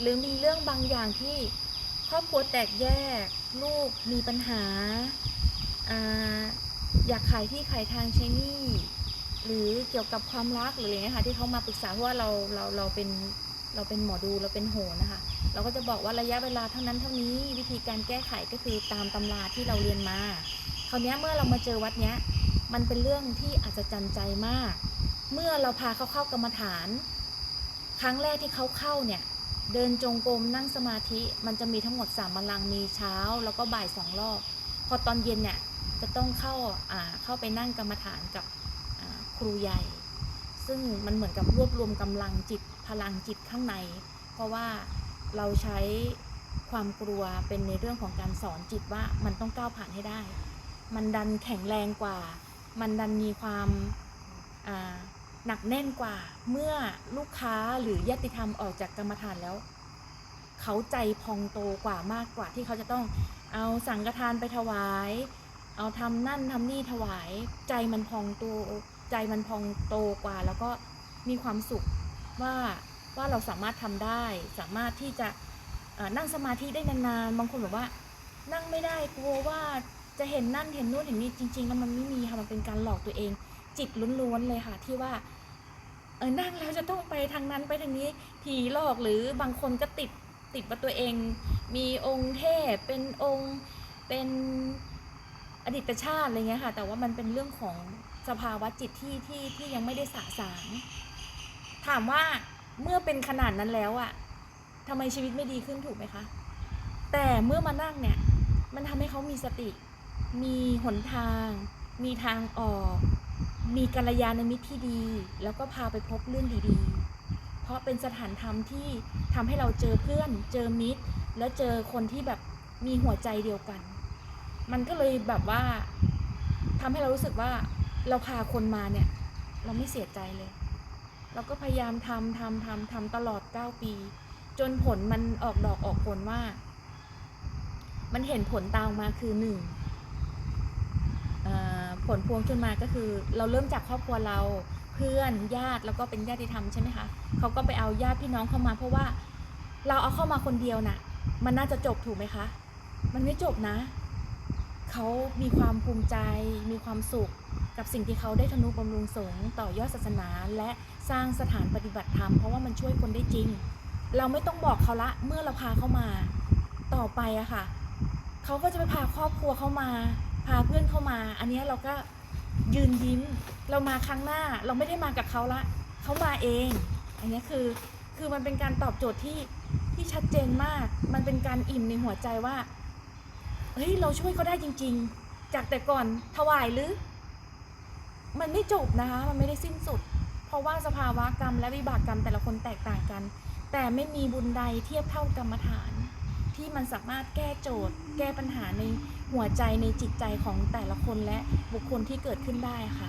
หรือมีเรื่องบางอย่างที่ครอบครัวแตกแยก ลูกมีปัญหาอาอยากขายที่ขายทางใช้นี้หรือเกี่ยวกับความรักหรืออะไรเงี้ยค่ะที่เขามาปรึกษาเพราะว่าเราเราเราเป็นเราเป็นหมอดูเราเป็นโหนนะคะ เราก็จะบอกว่าระยะเวลาเท่านั้นเท่านี้วิธีการแก้ไขก็คือตามตำราที่เราเรียนมาคราวนี้เมื่อเรามาเจอวัดเนี้ยมันเป็นเรื่องที่อัศจรรย์ใจมาก เมื่อเราพาเขาเข้ากรรมฐาน ครั้งแรกที่เขาเข้าเนี่ย เดินจงกรมนั่งสมาธิมันจะมีทั้งหมดสามบัลลังมีเช้า แล้วก็บ่ายสองรอบ พอตอนเย็นเนี่ยจะต้องเข้าอ่าเข้าไปนั่งกรรมฐานกับครูใหญ่ ซึ่งมันเหมือนกับรวบรวมกำลังจิตพลังจิตข้างใน เพราะว่าเราใช้ความกลัวเป็นในเรื่องของการสอนจิตว่ามันต้องก้าวผ่านให้ได้ มันดันแข็งแรงกว่า มันดันมีความ หนักแน่นกว่าเมื่อลูกค้าหรือญาติธรรมออกจากกรรมฐานแล้ว เขาใจพองโตกว่ามากกว่าที่เขาจะต้องเอาสังฆทานไปถวาย เอาทำนั่นทำนี่ถวาย ใจมันพองโตใจมันพองโตกว่า แล้วก็มีความสุขว่าว่าเราสามารถทำได้ สามารถที่จะนั่งสมาธิได้นานๆบางคนบอกว่า นั่งไม่ได้กลัวว่าจะเห็นนั่นเห็นนู่นเห็นนี่จริง ๆ แล้วมันไม่มีค่ะมันเป็นการหลอกตัวเอง จิตล้วนๆเลยค่ะที่ว่าเออนั่งแล้วจะต้องไปทางนั้นไปทางนี้ผีหลอกหรือบางคนก็ติดติดว่าตัวเอง มีองค์เทพเป็นองค์เป็นอดีตชาติอะไรเงี้ยค่ะ แต่ว่ามันเป็นเรื่องของสภาวะจิตที่ที่ที่ยังไม่ได้สะสางถามว่าเมื่อเป็นขนาดนั้นแล้วอะทำไมชีวิตไม่ดีขึ้นถูกไหมคะ แต่เมื่อมานั่งเนี่ย มันทำให้เขามีสติ มีหนทาง มีทางออก มีกัลยาณมิตรที่ดี แล้วก็พาไปพบเรื่องดีๆ เพราะเป็นสถานธรรมที่ทำให้เราเจอเพื่อน เจอมิตร แล้วเจอคนที่แบบมีหัวใจเดียวกัน มันก็เลยแบบว่าทำให้เรารู้สึกว่าเราพาคนมาเนี่ย เราไม่เสียใจเลย เราก็พยายามทำทำทำทำตลอด 9 ปี จนผลมันออกดอกออกผลว่า มันเห็นผลตามมาคือหนึ่ง ผลพวงขึ้นมาก็คือ เราเริ่มจากครอบครัวเราเพื่อนญาติแล้วก็เป็นญาติธรรมใช่ไหมคะเขาก็ไปเอาญาติพี่น้องเข้ามา เพราะว่าเราเอาเข้ามาคนเดียวน่ะ มันน่าจะจบถูกไหมคะ มันไม่จบนะ เขามีความภูมิใจ มีความสุข กับสิ่งที่เขาได้ทนุบำรุงสงฆ์ต่อยอดศาสนา และสร้างสถานปฏิบัติธรรมเพราะว่ามันช่วยคนได้จริง เราไม่ต้องบอกเขาละเมื่อเราพาเขามา ต่อไปอะค่ะเขาก็จะไปพาครอบครัวเข้ามา พาเพื่อนเข้ามา อันนี้เราก็ยืนยิ้ม เรามาครั้งหน้าเราไม่ได้มากับเขาละเขามาเอง อันนี้คือคือมันเป็นการตอบโจทย์ที่ที่ชัดเจนมาก มันเป็นการอิ่มในหัวใจว่า เฮ้ย เราช่วยเขาได้จริง ๆ จากแต่ก่อนถวายหรือ มันไม่จบนะคะ มันไม่ได้สิ้นสุด เพราะว่าสภาวะกรรมและวิบากกรรมแต่ละคนแตกต่างกัน แต่ไม่มีบุญใดเทียบเท่ากรรมฐาน ที่มันสามารถแก้โจทย์ แก้ปัญหาในหัวใจในจิตใจของแต่ละคนและบุคคลที่เกิดขึ้นได้ค่ะ